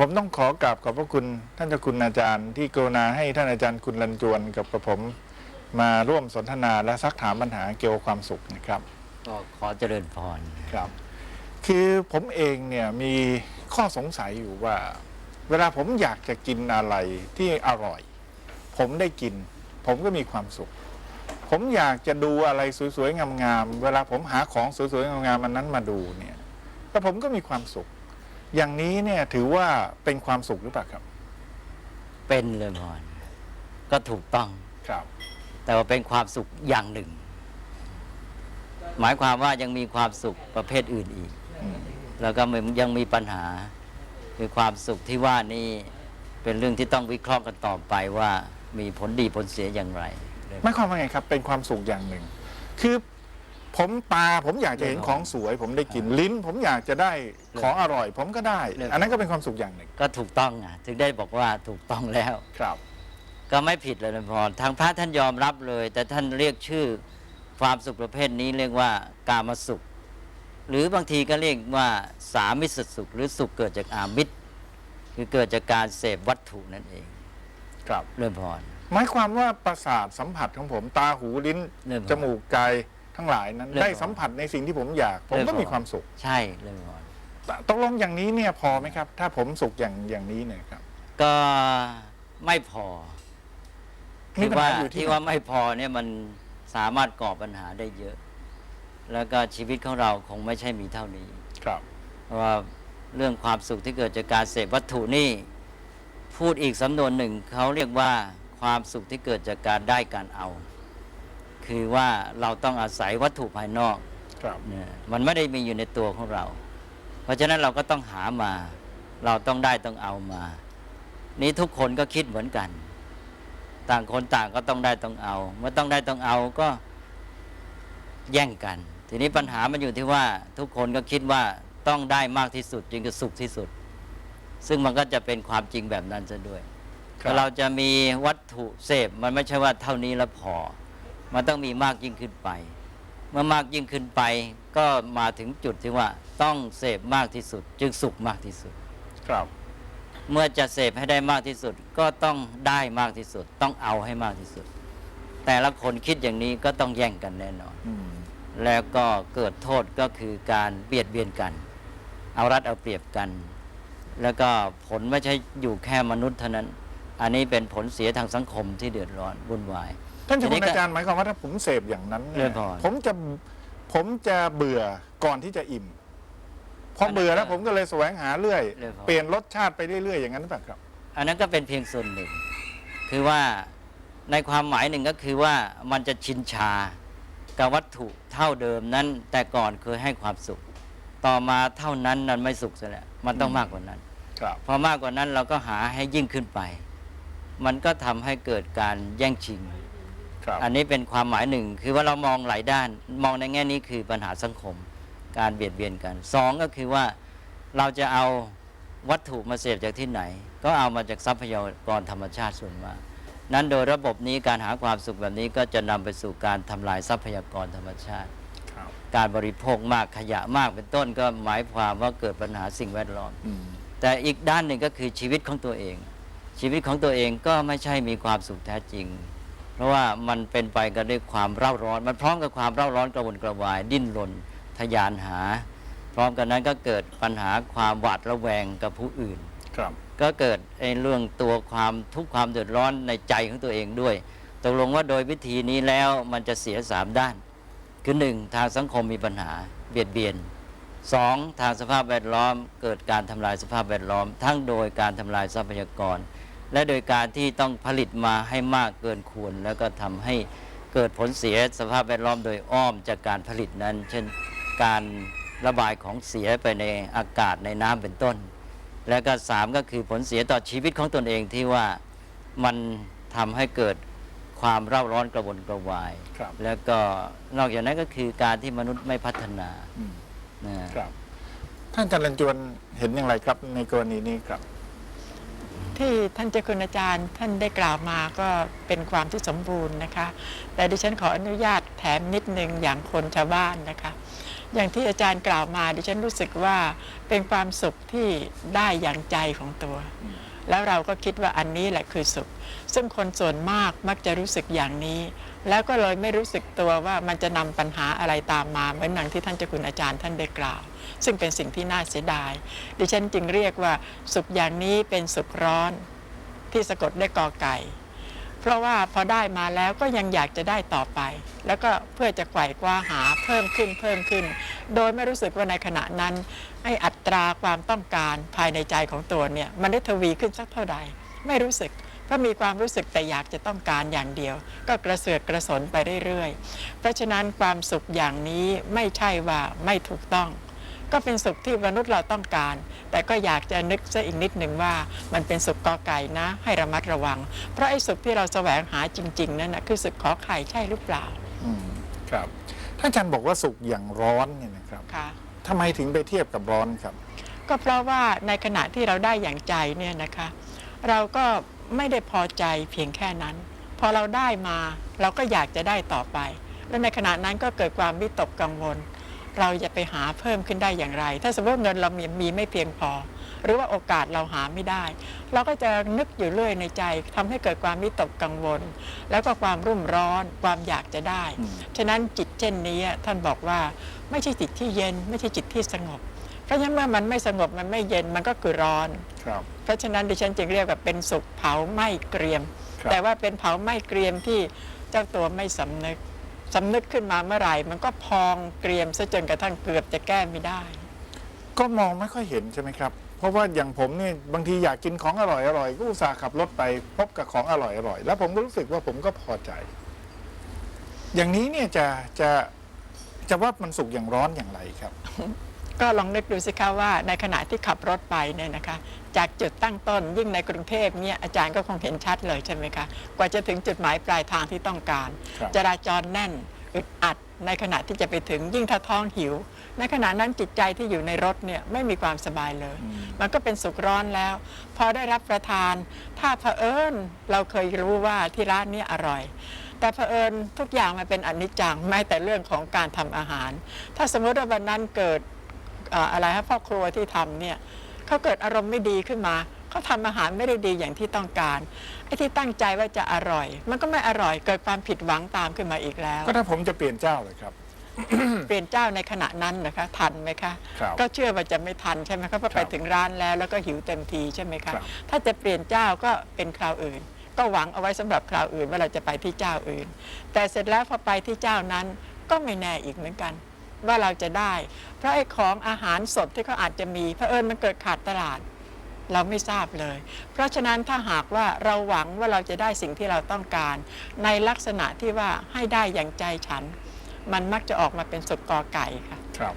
ผมต้องขอกราบขอบพระคุณท่านเจ้าคุณอาจารย์ ที่กรุณาให้ท่านอาจารย์คุณรันจวนกับกระผมมาร่วมสนทนาและซักถามปัญหาเกี่ยวกับความสุขนะครับ ก็ขอเจริญพรครับ คือผมเองเนี่ยมีข้อสงสัยอยู่ว่า เวลาผมอยากจะกินอะไรที่อร่อย ผมได้กิน ผมก็มีความสุข ผมอยากจะดูอะไรสวยๆงามๆเวลาผมหาของสวยๆงามๆมันนั้นมาดูเนี่ยแล้วผมก็มีความสุข อย่างนี้เนี่ยถือว่าเป็นความสุขหรือเปล่าครับ เป็นเลยพรก็ถูกต้อง ครับ แต่ว่าเป็นความสุขอย่างหนึ่ง หมายความว่ายังมีความสุขประเภทอื่นอีกอืมแล้วก็มันยังมีปัญหา คือความสุขที่ว่านี่เป็นเรื่องที่ต้องวิเคราะห์กันต่อไปว่ามีผลดีผลเสียอย่างไรหมายความว่าไงครับ เป็นความสุขอย่างหนึ่ง คือ ผมตาผมอยากจะเห็นของสวย ผมได้กินลิ้น ผมอยากจะได้ของอร่อย ผมก็ได้ อันนั้นก็เป็นความสุขอย่างหนึ่งก็ถูกต้องอะถึงได้บอกว่าถูกต้องแล้วครับ ก็ไม่ผิดเลยนะพรทางพระท่านยอมรับเลย แต่ท่านเรียกชื่อความสุขประเภทนี้เรียกว่ากามสุข หรือบางทีก็เรียกว่าสามิสสุข หรือสุขเกิดจากอามิตรคือเกิดจากการเสพวัตถุนั่นเอง ครับเริ่มพรหมายความว่าประสาทสัมผัสของผมตาหูลิ้นเริ่มจมูกกาย ทั้งหลายนั้น เริ่มได้สัมผัสในสิ่งที่ผมอยาก ผมก็มีความสุขใช่เริ่มพรตกลงอย่างนี้เนี่ยพอไหมครับ ถ้าผมสุขอย่างอย่างนี้เนี่ยครับ ก็ไม่พอมีที่ปัญว่าหาอยู่ที่ ที่ว่าไม่พอเนี่ยมันสามารถก่อปัญหาได้เยอะ แล้วก็ชีวิตของเราคงไม่ใช่มีเท่านี้ ครับ เพราะว่าเรื่องความสุขที่เกิดจากการเสพวัตถุนี่ พูดอีกสำนวนหนึ่งเขาเรียกว่าความสุขที่เกิดจากการได้การเอา คือว่าเราต้องอาศัยวัตถุภายนอกครับเนี่ยมันไม่ได้มีอยู่ในตัวของเรา เพราะฉะนั้นเราก็ต้องหามา เราต้องได้ต้องเอามา นี้ทุกคนก็คิดเหมือนกัน ต่างคนต่างก็ต้องได้ต้องเอา เมื่อต้องได้ต้องเอาก็แย่งกัน ทีนี้ปัญหามันอยู่ที่ว่าทุกคนก็คิดว่าต้องได้มากที่สุดจึงจะสุขที่สุด ซึ่งมันก็จะเป็นความจริงแบบนั้นซะด้วยครับถ้าเราจะมีวัตถุเสพมันไม่ใช่ว่าเท่านี้แล้วพอ มันต้องมีมากยิ่งขึ้นไป เมื่อมากยิ่งขึ้นไป ก็มาถึงจุดที่ว่าต้องเสพมากที่สุด จึงสุขมากที่สุด ครับ เมื่อจะเสพให้ได้มากที่สุด ก็ต้องได้มากที่สุด ต้องเอาให้มากที่สุด แต่ละคนคิดอย่างนี้ก็ต้องแย่งกันแน่นอนอืมแล้วก็เกิดโทษก็คือการเบียดเบียนกัน เอารัดเอาเปรียบกัน แล้วก็ผลไม่ใช่อยู่แค่มนุษย์เท่านั้น อันนี้เป็นผลเสียทางสังคมที่เดือดร้อนวุ่นวาย ท่านเจ้าทีนี้คุณก็อาจารย์หมายความว่าถ้าผมเสพอย่างนั้นเรื่เนี่อยงพอผมจะผมจะเบื่อก่อนที่จะอิ่มพอเบื่อแล้วผมก็เลยแสวงหาเรื่อย เรื่อยพอ เปลี่ยนรสชาติไปเรื่อยๆอย่างนั้นหรือเปล่าครับ อันนั้นก็เป็นเพียงส่วนหนึ่ง คือว่าในความหมายหนึ่งก็คือว่ามันจะชินชากับวัตถุเท่าเดิมนั้น แต่ก่อนเคยให้ความสุข ต่อมาเท่านั้นนั้นไม่สุขซะแล้วมันต้องมากกว่านั้น ครับ พอมากกว่านั้นเราก็หาให้ยิ่งขึ้นไป มันก็ทำให้เกิดการแย่งชิง ครับอันนี้เป็นความหมายหนึ่งคือว่าเรามองหลายด้าน มองในแง่นี้คือปัญหาสังคม การเบียดเบียนกันสองก็คือว่าเราจะเอาวัตถุมาเสพจากที่ไหน ก็เอามาจากทรัพยากรธรรมชาติส่วนมากนั้นโดยระบบนี้การหาความสุขแบบนี้ก็จะนำไปสู่การทำลายทรัพยากรธรรมชาติครับการบริโภคมากขยะมากเป็นต้นก็หมายความว่าเกิดปัญหาสิ่งแวดล้อมอืมแต่อีกด้านหนึ่งก็คือชีวิตของตัวเอง ชีวิตของตัวเองก็ไม่ใช่มีความสุขแท้จริง เพราะว่ามันเป็นไปกันด้วยความเร่าร้อน มันพร้อมกับความเร่าร้อนกระวนกระวายดิ้นรนทะยานหา พร้อมกันนั้นก็เกิดปัญหาความหวาดระแวงกับผู้อื่น ครับ ก็เกิดไอ้เรื่องตัวความทุกข์ความเดือดร้อนในใจของตัวเองด้วยตกลงว่าโดยวิธีนี้แล้วมันจะเสียสามด้าน คือหนึ่งทางสังคมมีปัญหาเบียดเบียนสองทางสภาพแวดล้อม เกิดการทำลายสภาพแวดล้อม ทั้งโดยการทำลายทรัพยากร และโดยการที่ต้องผลิตมาให้มากเกินควร แล้วก็ทำให้เกิดผลเสียสภาพแวดล้อมโดยอ้อมจากการผลิตนั้น เช่นการระบายของเสียไปในอากาศในน้ำเป็นต้น แล้วก็สามก็คือผลเสียต่อชีวิตของตนเองที่ว่ามันทำให้เกิดความเร่าร้อนกระวนกระวายครับแล้วก็นอกจากนั้นก็คือการที่มนุษย์ไม่พัฒนาอืมนะครับท่านอาจารย์รันจวนเห็นอย่างไรครับในกรณีนี้ครับ ที่ท่านเจ้าคุณอาจารย์ท่านได้กล่าวมาก็เป็นความที่สมบูรณ์นะคะ แต่ดิฉันขออนุญาตแถมนิดนึงอย่างคนชาวบ้านนะคะ อย่างที่อาจารย์กล่าวมาดิฉันรู้สึกว่าเป็นความสุขที่ได้อย่างใจของตัว แล้วเราก็คิดว่าอันนี้แหละคือสุข ซึ่งคนส่วนมากมักจะรู้สึกอย่างนี้ แล้วก็เลยไม่รู้สึกตัวว่ามันจะนำปัญหาอะไรตามมาเหมือนอย่างที่ท่านเจ้าคุณอาจารย์ท่านได้กล่าว ซึ่งเป็นสิ่งที่น่าเสียดาย ดิฉันจึงเรียกว่าสุขอย่างนี้เป็นสุขร้อนที่สะกดด้วยกอไก่ เพราะว่าพอได้มาแล้วก็ยังอยากจะได้ต่อไป แล้วก็เพื่อจะไขว่คว้าหาเพิ่มขึ้นเพิ่มขึ้น โดยไม่รู้สึกว่าในขณะนั้นไอ้อัตราความต้องการภายในใจของตัวเนี่ยมันได้ทวีขึ้นสักเท่าใด ไม่รู้สึกเพราะมีความรู้สึกแต่อยากจะต้องการอย่างเดียว ก็กระเสือกกระสนไปเรื่อยๆ เพราะฉะนั้นความสุขอย่างนี้ไม่ใช่ว่าไม่ถูกต้อง ก็เป็นสุขที่มนุษย์เราต้องการ แต่ก็อยากจะนึกซะอีกนิดหนึ่งว่า มันเป็นสุขกอไก่นะ ให้ระมัดระวัง เพราะไอ้สุขที่เราแสวงหาจริง ๆ นั่นนะคือสุขขอไข่ใช่หรือเปล่าอืมครับท่านอาจารย์บอกว่าสุกอย่างร้อนเนี่ยนะครับค่ะ ทำไมถึงไปเทียบกับร้อนครับ ก็เพราะว่าในขณะที่เราได้อย่างใจเนี่ยนะคะ เราก็ไม่ได้พอใจเพียงแค่นั้น พอเราได้มาเราก็อยากจะได้ต่อไป แล้วในขณะนั้นก็เกิดความวิตกกังวล เราจะไปหาเพิ่มขึ้นได้อย่างไร ถ้าสมมติเงินเรามีมีไม่เพียงพอ หรือว่าโอกาสเราหาไม่ได้ เราก็จะนึกอยู่เรื่อยในใจทำให้เกิดความวิตกกังวล แล้วก็ความรุ่มร้อนความอยากจะได้อืมฉะนั้นจิตเช่นนี้ท่านบอกว่าไม่ใช่จิตที่เย็น ไม่ใช่จิตที่สงบ เพราะฉะนั้นเมื่อมันไม่สงบมันไม่เย็นมันก็คือร้อนครับเพราะฉะนั้นดิฉันจึงเรียกว่าเป็นสุขเผาไหม้เกรียมครับแต่ว่าเป็นเผาไหม้เกรียมที่เจ้าตัวไม่สำนึก สำนึกขึ้นมาเมื่อไหร่ มันก็พองเกรียมซะจนกระทั่งเกือบจะแก้ไม่ได้ ก็มองไม่ค่อยเห็นใช่ไหมครับ เพราะว่าอย่างผมเนี่ยบางทีอยากกินของอร่อยอร่อยก็อุตส่าห์ขับรถไป พบกับของอร่อยอร่อยแล้วผมก็รู้สึกว่าผมก็พอใจ อย่างนี้เนี่ยจะจะจะว่ามันสุกอย่างร้อนอย่างไรครับ ก็ลองนึกดูสิคะว่าในขณะที่ขับรถไปเนี่ยนะคะ จากจุดตั้งต้นยิ่งในกรุงเทพเนี่ยอาจารย์ก็คงเห็นชัดเลยใช่ไหมคะกว่าจะถึงจุดหมายปลายทางที่ต้องการ ครับ จราจรแน่นอึดอัด ในขณะที่จะไปถึงยิ่งถ้าท้องหิว ในขณะนั้นจิตใจที่อยู่ในรถเนี่ยไม่มีความสบายเลยอืมมันก็เป็นสุขร้อนแล้ว พอได้รับประทาน ถ้าเผอิญเราเคยรู้ว่าที่ร้านนี้อร่อย แต่เผอิญทุกอย่างมันเป็นอนิจจังแม้แต่เรื่องของการทำอาหาร ถ้าสมมติว่าวันนั้นเกิดเอ่ออะไรฮะพ่อครัวที่ทำเนี่ยเขาเกิดอารมณ์ไม่ดีขึ้นมาเขาทำอาหารไม่ได้ดีอย่างที่ต้องการไอ้ที่ตั้งใจว่าจะอร่อย มันก็ไม่อร่อยเกิดความผิดหวังตามขึ้นมาอีกแล้ว ก็ถ้าผมจะเปลี่ยนเจ้าเลยครับ เปลี่ยนเจ้าในขณะนั้นนะคะทันไหมคะ ครับก็เชื่อว่าจะไม่ทันใช่ไหมคะเพราะคไปรับถึงร้านแล้วแล้วก็หิวเต็มทีใช่ไหมคะ ครับ ถ้าจะเปลี่ยนเจ้าก็เป็นคราวอื่น ก็หวังเอาไว้สำหรับคราวอื่นว่าเราจะไปที่เจ้าอื่น แต่เสร็จแล้วพอไปที่เจ้านั้นก็ไม่แน่อีกเหมือนกัน ว่าเราจะได้ เพราะไอ้ของอาหารสดที่เขาอาจจะมีเผอิญมันเกิดขาดตลาด เราไม่ทราบเลย เพราะฉะนั้นถ้าหากว่าเราหวังว่าเราจะได้สิ่งที่เราต้องการ ในลักษณะที่ว่าให้ได้อย่างใจฉัน มันมักจะออกมาเป็นสุกกอไก่ค่ะครับ